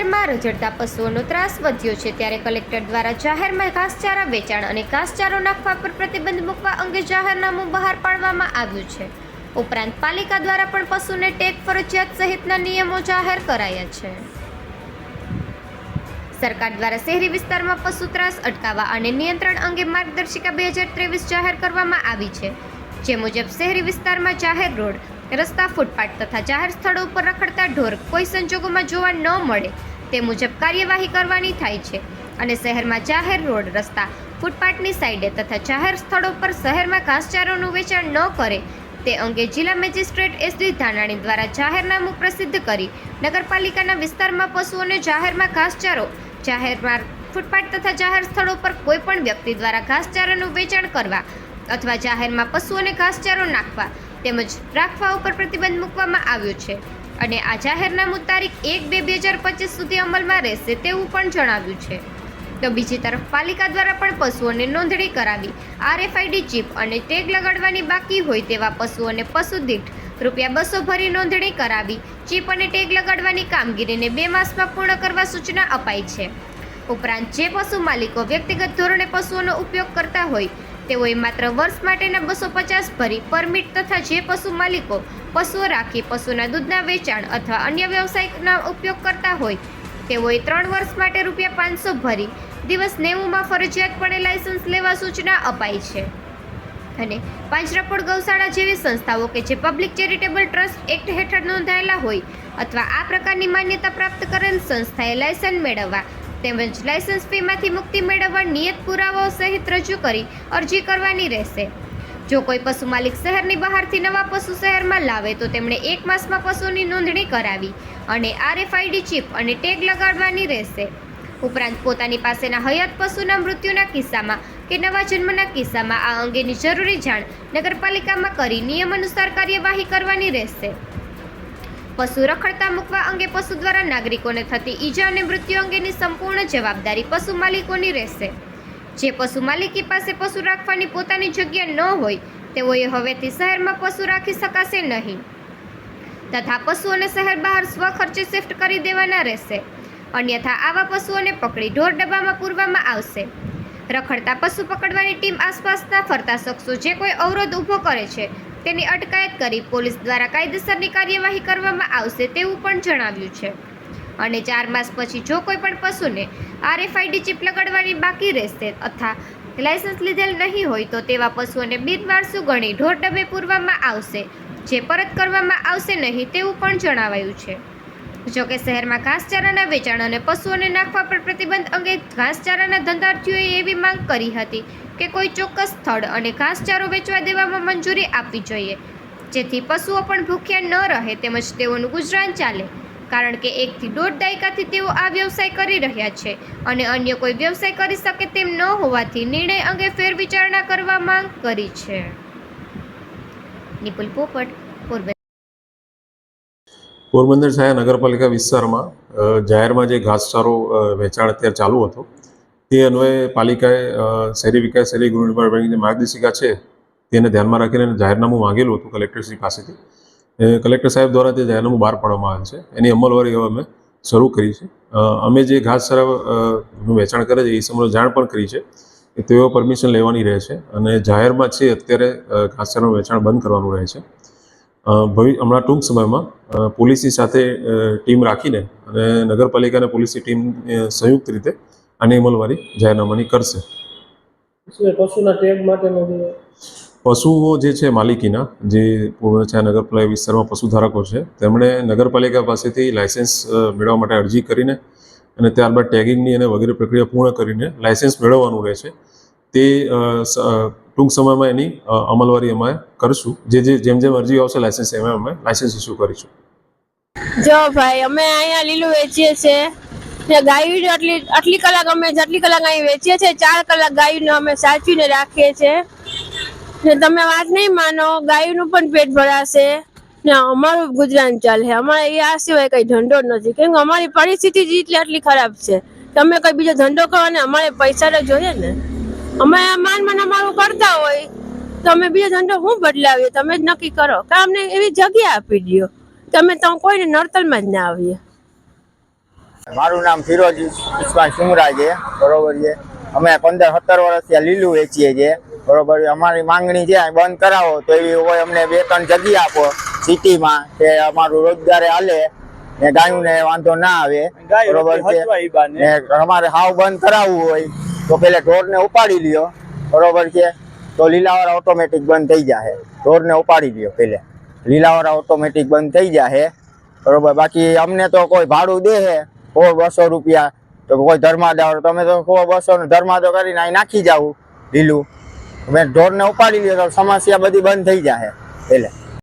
શહેરમાં રજડતા પશુઓનો ત્રાસ વધ્યો છે ત્યારે કલેક્ટર દ્વારા જાહેરમાં ઘાસચારા વેચાણ અને ઘાસચારો નાખવા પર પ્રતિબંધ મૂકવા અંગે જાહેરનામું બહાર પાડવામાં આવ્યું છે. ઉપરાંત પાલિકા દ્વારા પણ પશુને ટેગ ફરજિયાત સહિતના નિયમો જાહેર કરાયા છે. સરકાર દ્વારા શહેરી વિસ્તારમાં પશુ ત્રાસ અટકાવવા અને નિયંત્રણ અંગે માર્ગદર્શિકા બે હજાર ત્રેવીસ જાહેર કરવામાં આવી છે. જે મુજબ શહેરી વિસ્તારમાં જાહેર રોડ, રસ્તા, ફૂટપાથ તથા જાહેર સ્થળો ઉપર રખડતા ઢોર કોઈ સંજોગોમાં જોવા ન મળે. તે મુજબ કાર્યવાહી કરવાની થાય છે અને શહેરમાં જાહેર રોડ, રસ્તા, ફૂટપાથની સાઈડે તથા જાહેર સ્થળો પર શહેરમાં ઘાસચારોનું વેચાણ ન કરે તે અંગે જિલ્લા મેજિસ્ટ્રેટ એસડી ધાનાણી દ્વારા જાહેરનામું પ્રસિદ્ધ કરી નગરપાલિકાના વિસ્તારમાં પશુઓને જાહેરમાં ઘાસચારો, જાહેરમાં ફૂટપાથ તથા જાહેર સ્થળો પર કોઈપણ વ્યક્તિ દ્વારા ઘાસચારાનું વેચાણ કરવા અથવા જાહેરમાં પશુઓને ઘાસચારો નાખવા તેમજ રાખવા ઉપર પ્રતિબંધ મૂકવામાં આવ્યો છે. અને આ જાહેરનામું તારીખ એક બે બે હજાર પચીસ સુધી અમલમાં રહેશે તેવું પણ જણાવ્યું છે. તો બીજી તરફ પાલિકા દ્વારા પણ પશુઓને નોંધણી કરાવી આરએફઆઈડી ચીપ અને ટેગ લગાડવાની બાકી હોય તેવા પશુઓને પશુ દીઠ રૂપિયા બસો ભરી નોંધણી કરાવી ચીપ અને ટેગ લગાડવાની કામગીરીને બે માસમાં પૂર્ણ કરવા સૂચના અપાઈ છે. ઉપરાંત જે પશુ માલિકો વ્યક્તિગત ધોરણે પશુઓનો ઉપયોગ કરતા હોય તેઓએ માત્ર વર્ષ માટેના બસો પચાસ ભરી પરમિટ તથા જે પશુ માલિકો પશુઓ રાખી પશુના દૂધના વેચાણ અથવા અન્ય વ્યવસાયના ઉપયોગ કરતા હોય, તેઓએ ત્રણ વર્ષ માટે રૂપિયા પાંચસો ભરી દિવસ નેવુંમાં ફરજિયાતપણે લાયસન્સ લેવા સૂચના અપાઈ છે. અને પાંજરાપોળ ગૌશાળા જેવી સંસ્થાઓ કે જે પબ્લિક ચેરિટેબલ ટ્રસ્ટ એક્ટ હેઠળ નોંધાયેલા હોય અથવા આ પ્રકારની માન્યતા પ્રાપ્ત કરેલ સંસ્થાએ લાયસન્સ મેળવવા તેમજ લાયસન્સ ફીમાંથી મુક્તિ મેળવવા નિયત પુરાવાઓ સહિત રજૂ કરી અરજી કરવાની રહેશે. જો કોઈ પશુ માલિક શહેરની બહારથી નવા પશુ શહેરમાં લાવે તો તેમણે એક માસમાં પશુની નોંધણી કરાવી અને આરએફઆઈડી ચીપ અને ટેગ લગાડવાની રહેશે. ઉપરાંત પોતાની પાસેના હયાત પશુના મૃત્યુના કિસ્સામાં કે નવા જન્મના કિસ્સામાં આ અંગેની જરૂરી જાણ નગરપાલિકામાં કરી નિયમ અનુસાર કાર્યવાહી કરવાની રહેશે. પશુ રખડતા મૂકવા અંગે પશુ દ્વારા નાગરિકોને થતી ઈજા અને મૃત્યુ અંગેની સંપૂર્ણ જવાબદારી પશુ માલિકોની રહેશે. જે પશુ માલિકી પાસે પશુ રાખવાની પોતાની જગ્યા ન હોય, તેઓએ હવેથી શહેરમાં પશુ રાખી શકાશે નહીં. તથા પશુઓને શહેર બહાર સ્વખર્ચે શિફ્ટ કરી દેવાના રહેશે. અન્યથા આવા પશુઓને પકડી ઢોર ડબ્બામાં પૂરવામાં આવશે. રખડતા પશુ પકડવાની ટીમ આસપાસના ફરતા શખ્સો જે કોઈ અવરોધ ઊભો કરે છે, તેની અટકાયત કરી પોલીસ દ્વારા કાયદેસરની કાર્યવાહી કરવામાં આવશે તેવું પણ જણાવ્યું છે. અને ચાર માસ પછી જો કોઈ પણ પશુને આરએફઆઈડી ચીપ લગાડવાની બાકી રહેશે અથવા લાયસન્સ લીધેલ નહીં હોય તો તેવા પશુઓને બિનવારસુ ગણી ઢોર ડબે પૂરવામાં આવશે, જે પરત કરવામાં આવશે નહીં તેવું પણ જણાવાયું છે. જોકે શહેરમાં ઘાસચારાના વેચાણ અને પશુઓને નાખવા પર પ્રતિબંધ અંગે ઘાસચારાના ધંધાર્થીઓએ એવી માંગ કરી હતી કે કોઈ ચોક્કસ સ્થળ અને ઘાસચારો વેચવા દેવામાં મંજૂરી આપવી જોઈએ, જેથી પશુઓ પણ ભૂખ્યા ન રહે તેમજ તેઓનું ગુજરાન ચાલે. કારણ કે એકથી દોઢ દાયકાથી તેઓ આ વ્યવસાય કરી રહ્યા છે અને અન્ય કોઈ વ્યવસાય કરી શકે તેમ ન હોવાથી નિર્ણય અંગે ફેરવિચારણા કરવા માંગ કરી છે. નિપુલ પોપટ, પોરબંદર. શહેર નગરપાલિકા વિસ્તારમાં જાહેરમાં જે ઘાસચારો વેચાણ અત્યારે ચાલુ હતો, તે અન્વયે પાલિકાએ શહેરી વિકાસ, શહેરી ગૃહ નિર્માણ વિભાગની જે માર્ગદર્શિકા છે, તેને ધ્યાનમાં રાખીને જાહેરનામું માંગેલું હતું કલેક્ટરશ્રી પાસેથી. એ કલેક્ટર સાહેબ દ્વારા તે જાહેરનામું બહાર પાડવામાં આવે છે. એની અમલવારી હવે અમે શરૂ કરી છે. અમે જે ઘાસચારા વેચાણ કરે છે, એ સમયે જાણ પણ કરી છે કે તેઓ પરમિશન લેવાની રહે છે અને જાહેરમાં છે અત્યારે ઘાસચારાનું વેચાણ બંધ કરવાનું રહે છે. ભવિ, હમણાં ટૂંક સમયમાં પોલીસની સાથે ટીમ રાખીને અને નગરપાલિકા અને પોલીસની ટીમ સંયુક્ત રીતે આની અમલવારી જાહેરનામાની કરશે. પશુના ટેગ માટેનો પશુઓ જે છે માલિકીના, જે પોરબંદર નગરપાલિકા વિસ્તારમાં પશુધારકો છે, તેમણે નગરપાલિકા પાસેથી લાયસન્સ મેળવવા માટે અરજી કરીને અને ત્યારબાદ ટેગિંગની અને વગેરે પ્રક્રિયા પૂર્ણ કરીને લાયસન્સ મેળવવાનું રહે છે. તે ટૂંક સમયમાં એની અમલવારી અમે કરશું. જે જે, જેમ જેમ અરજી આવશે લાયસન્સ, એમ અમે લાયસન્સ ઇસ્યુ કરીશું. જો ભાઈ, અમે અહીંયા લીલું વેચીએ છીએ ગાયું આટલી આટલી કલાક અમે, જેટલી કલાક અહીં વેચીએ છીએ, ચાર કલાક ગાયું અમે સાચવીને રાખીએ છીએ. ને તમે વાત નહીં માનો, ગાયનું પણ પેટ ભરાશે. ને અમારું ગુજરાન ચાલે. અમારે એ આ સિવાય કઈ ધંધો નથી. કેમ કે અમારી પરિસ્થિતિ જ એટલી આટલી ખરાબ છે. તમે કઈ બીજો ધંધો કરો ને અમારે પૈસા તો જોઈએ ને. અમે માન માન અમારું કરતા હોય. તો અમે બીજો ધંધો હું બદલાવીએ? તમે જ નક્કી કરો. કે અમને એવી જગ્યા આપી દો તમે તો કોઈને નડતલમાં જ ના આવીએ. મારું નામ ફિરોજ ઇસ્માન સુમરા છે બરોબર છે? અમે પંદર સત્તર વર્ષથી આ લીલું વેચીએ છીએ. બરોબર અમારી માંગણી છે બંધ કરાવો. તો એવી હોય અમને બે ત્રણ જગ્યા આપો સિટીમાં કે અમારું રોજગારે હાલે ને ગાયોને વાંધો ના આવે. બરોબર છે? ને અમારે હાવ બંધ કરાવવું હોય તો પેલા ઢોરને ઉપાડી લ્યો. બરોબર છે? તો લીલાવાળા ઓટોમેટિક બંધ થઈ જાય ઢોરને ઉપાડી લ્યો પેલે. લીલાવાળા ઓટોમેટિક બંધ થઈ જાય બરોબર બાકી અમને તો કોઈ ભાડું દે હે સો બસો રૂપિયા. તો કોઈ ધર્માદાર તમે તો સો બસો નું ધર્માદો કરીને અહીં નાખી જાવ લીલું. તમે ઢોરને ઉપાડી લીધો તો સમસ્યા બધી બંધ થઈ જાય પેલે